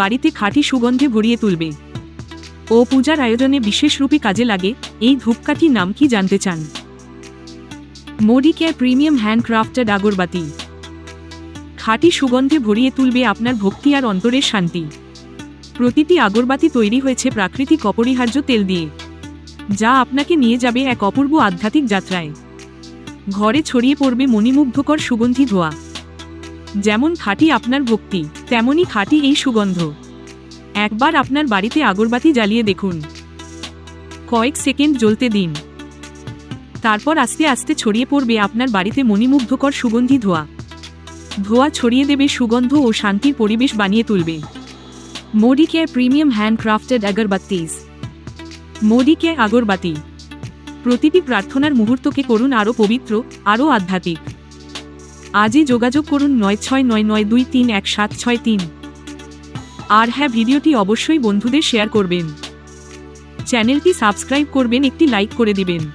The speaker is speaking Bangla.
বাড়িতে খাঁটি সুগন্ধে ভরিয়ে তুলবে। ও পূজার আয়োজনে বিশেষরূপে কাজে লাগে, এই ধূপকাঠির নাম কি জানতে চান? মোডি কেয়ার প্রিমিয়াম হ্যান্ডক্রাফটেড আগরবাতি খাঁটি সুগন্ধে ভরিয়ে তুলবে আপনার ভক্তি আর অন্তরের শান্তি। প্রতিটি আগরবাতি তৈরি হয়েছে প্রাকৃতিক অপরিহার্য তেল দিয়ে, যা আপনাকে নিয়ে যাবে এক অপূর্ব আধ্যাত্মিক যাত্রায়। ঘরে ছড়িয়ে পড়বে মণিমুগ্ধকর সুগন্ধি ধোয়া। যেমন খাঁটি আপনার ভক্তি তেমনই খাঁটি এই সুগন্ধ। একবার আপনার বাড়িতে আগরবাতি জ্বালিয়ে দেখুন। কয়েক সেকেন্ড জ্বলতে দিন। তারপর আস্তে আস্তে ছড়িয়ে পড়বে আপনার বাড়িতে মণিমুগ্ধকর সুগন্ধি ধোয়া। ধোয়া ছড়িয়ে দেবে সুগন্ধ ও শান্তির পরিবেশ বানিয়ে তুলবে। Modi care premium handcrafted agarbattis Modi care agarbatti প্রতিটি প্রার্থনার মুহূর্তকে করুন আরও পবিত্র, আরও আধ্যাত্মিক। আজই যোগাযোগ করুন নয় ছয় নয় নয় দুই তিন এক সাত ছয় তিন। আর হ্যাঁ ভিডিওটি অবশ্যই বন্ধুদের শেয়ার করবেন। চ্যানেলটি সাবস্ক্রাইব করবেন, একটি লাইক করে দিবেন।